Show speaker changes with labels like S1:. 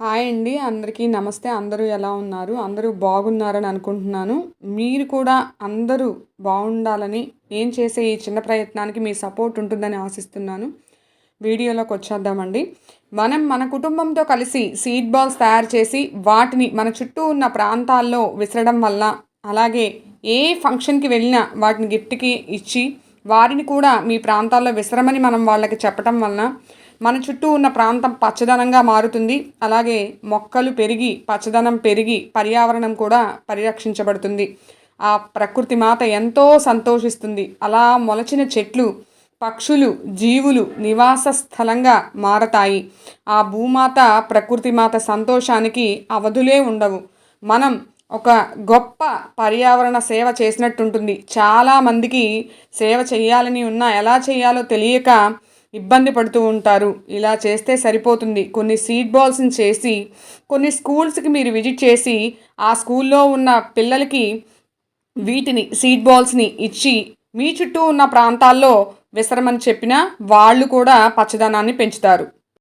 S1: Hi అండి అందరికీ నమస్తే. అందరూ ఎలా ఉన్నారు? అందరూ బాగున్నారని అనుకుంటున్నాను. మీరు కూడా అందరూ బాగుండాలని నేను చేసే ఈ చిన్న ప్రయత్నానికి మీ సపోర్ట్ ఉంటుందని ఆశిస్తున్నాను. వీడియోలోకి వచ్చేద్దామండి. మనం మన కుటుంబంతో కలిసి సీడ్ బాల్స్ తయారు చేసి వాటిని మన చుట్టూ ఉన్న ప్రాంతాల్లో విసరడం వల్ల అలాగే ఏ ఫంక్షన్కి వెళ్ళినా వాటిని గిఫ్ట్కి ఇచ్చి వారిని కూడా మీ ప్రాంతాల్లో విసరమని మనం వాళ్ళకి చెప్పటం వలన మన చుట్టూ ఉన్న ప్రాంతం పచ్చదనంగా మారుతుంది. అలాగే మొక్కలు పెరిగి పచ్చదనం పెరిగి పర్యావరణం కూడా పరిరక్షించబడుతుంది. ఆ ప్రకృతి మాత ఎంతో సంతోషిస్తుంది. అలా మొలచిన చెట్లు పక్షులు జీవులు నివాస స్థలంగా మారతాయి. ఆ భూమాత ప్రకృతి మాత సంతోషానికి అవధులే ఉండవు. మనం ఒక గొప్ప పర్యావరణ సేవ చేసినట్టుంటుంది. చాలామందికి సేవ చేయాలని ఉన్నా ఎలా చేయాలో తెలియక ఇబ్బంది పడుతూ ఉంటారు. ఇలా చేస్తే సరిపోతుంది. కొన్ని సీడ్ బాల్స్ని చేసి కొన్ని స్కూల్స్కి మీరు విజిట్ చేసి ఆ స్కూల్లో ఉన్న పిల్లలకి వీటిని సీడ్ బాల్స్ని ఇచ్చి మీ చుట్టూ ఉన్న ప్రాంతాల్లో విసరమని చెప్పినా వాళ్ళు కూడా పచ్చదనాన్ని పెంచుతారు.